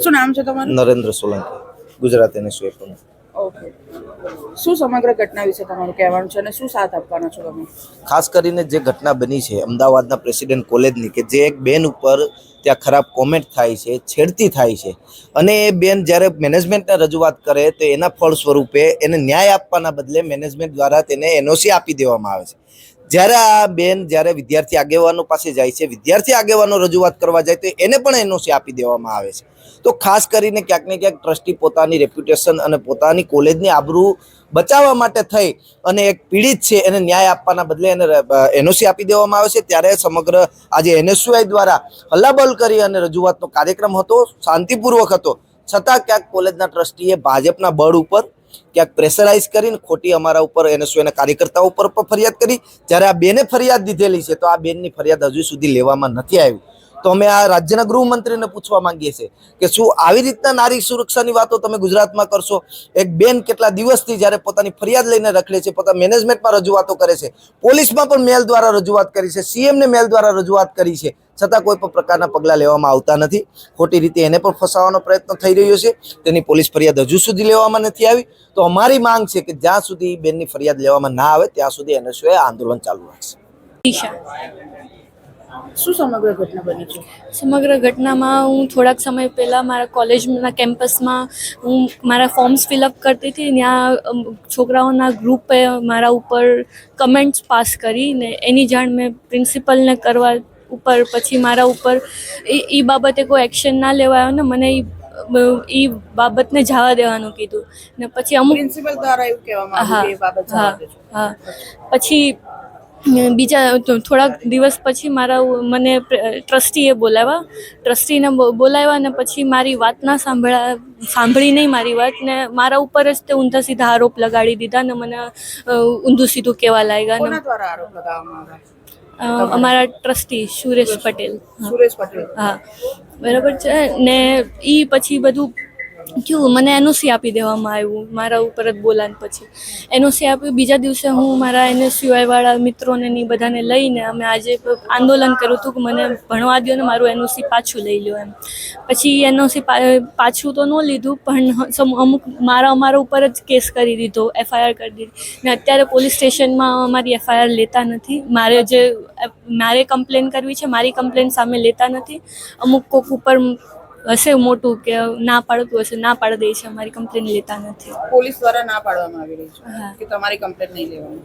શું નામ છે તમારું? નરેન્દ્ર સોલંકી ગુજરાત એને સ્વેપનું ઓકે. શું સમગ્ર ઘટના વિશે તમારું કહેવાનું છે અને શું સાથ આપવાનો છો તમે? ખાસ કરીને જે ઘટના બની છે અમદાવાદના પ્રેસિડેન્ટ કોલેજની કે જે એક બેન ઉપર ત્યાં ખરાબ કોમેન્ટ થાય છે છેડતી થાય છે. અને એ બેન જ્યારે મેનેજમેન્ટને રજૂઆત કરે તો એના ફળ સ્વરૂપે એને ન્યાય આપવાના બદલે મેનેજમેન્ટ દ્વારા તેને એનઓસી આપી દેવામાં આવે છે. જ્યારે આ બેન જ્યારે વિદ્યાર્થી આગેવાનો પાસે જાય છે, વિદ્યાર્થી આગેવાનો રજૂઆત કરવા જાય તો એને પણ એનઓસી આપી દેવામાં આવે છે. તો ખાસ કરીને ક્યાંક ને ક્યાંક ટ્રસ્ટી પોતાની રેપ્યુટેશન અને પોતાની કોલેજની આબરૂ બચાવવા માટે થઈ અને એક પીડિત છે, એને ન્યાય આપવાના બદલે એને એનઓસી આપી દેવામાં આવે છે. ત્યારે સમગ્ર આજે એનએસયુઆઈ દ્વારા હલ્લાબલ કરી અને રજૂઆતનો કાર્યક્રમ હતો, શાંતિપૂર્વક હતો. છતાં ક્યાંક કોલેજના ટ્રસ્ટીએ ભાજપના બળ ઉપર ક્યાંક પ્રેશરાઇઝ કરીને ખોટી અમારા ઉપર એનએસયુના કાર્યકર્તાઓ ઉપર પણ ફરિયાદ કરી. જ્યારે આ બેને ફરિયાદ દીધેલી છે, તો આ બેનની ફરિયાદ હજુ સુધી લેવામાં નથી આવી. તો અમે આ રાજ્યના ગૃહમંત્રીને પૂછવા માંગીએ છીએ કે શું આવી રીતના નારી સુરક્ષાની વાતો તમે ગુજરાતમાં કરશો? એક બેન કેટલા દિવસથી જ્યારે પોતાની ફરિયાદ લઈને રખડે છે પોતા મેનેજમેન્ટમાં રજૂઆતો કરે છે. પોલીસમાં પણ મેલ દ્વારા રજૂઆત કરી છે સીએમને મેલ દ્વારા રજૂઆત કરી છે. છતાં કોઈ પણ પ્રકારના પગલાં લેવામાં આવતા નથી. ખોટી રીતે એને પણ ફસાવવાનો પ્રયત્ન થઈ રહ્યો છે. તેની પોલીસ ફરિયાદ હજુ સુધી લેવામાં નથી આવી. તો અમારી માંગ છે કે જ્યાં સુધી બેનની ફરિયાદ લેવામાં ના આવે ત્યાં સુધી એનએસયુએ આંદોલન ચાલુ રાખશે. શું સમગ્ર ઘટના બની છે? સમગ્ર ઘટનામાં હું થોડાક સમય પહેલાં મારા કોલેજના કેમ્પસમાં હું મારા ફોર્મ્સ ફિલઅપ કરતી હતી. ત્યાં છોકરાઓના ગ્રુપે મારા ઉપર કમેન્ટ્સ પાસ કરી ને એની જાણ મેં પ્રિન્સિપલને કરવા ઉપર પછી મારા ઉપર. એ બાબતે કોઈ એક્શન ના લેવાયો ને મને એ એ બાબતને જવા દેવાનું કીધું. ને પછી અમુક પ્રિન્સિપલ દ્વારા એવું કહેવામાં આવ્યું કે એ બાબત જવા દેજો. હા. પછી બીજા થોડાક દિવસ પછી મારા મને ટ્રસ્ટીએ બોલાવ્યા. ટ્રસ્ટીને બોલાવ્યા ને પછી મારી વાત ના સાંભળા સાંભળી નહીં મારી વાત ને મારા ઉપર જ તે ઊંધા સીધા આરોપ લગાડી દીધા ને મને ઊંધું સીધું કહેવા લાગ્યા ને દ્વારા આરોપ લગાવવામાં આવ્યા? અમારા ટ્રસ્ટી સુરેશ પટેલ. સુરેશ પટેલ. હા. બરાબર છે ને એ પછી બધું થયું મને એનઓસી આપી દેવામાં આવ્યું, મારા ઉપર જ બોલાન પછી. એનઓસી આપ્યું, બીજા દિવસે હું મારા એનએસયુઆઈ વાળા મિત્રોને ને બધાને લઈને અમે આજે આંદોલન કર્યું હતું કે મને ભણવા દો ને મારું એનઓસી પાછું લઈ લો એમ. પછી એનઓસી પાછું તો ન લીધું, પણ અમુક મારા, અમારા ઉપર જ કેસ કરી દીધો, એફઆઈઆર કરી દીધી. ને અત્યારે પોલીસ સ્ટેશનમાં અમારી એફઆઈઆર લેતા નથી. મારે જે મારે કમ્પ્લેન કરવી છે, મારી કમ્પ્લેન સામે લેતા નથી. અમુક કોક ઉપર હશે મોટું કે ના પાડતું હશે ના પાડી દે છે અમારી કમ્પ્લેન લેતા નથી. પોલીસ દ્વારા ના પાડવામાં આવી રહી છે કે તમારી કમ્પ્લેન નહીં લેવાની?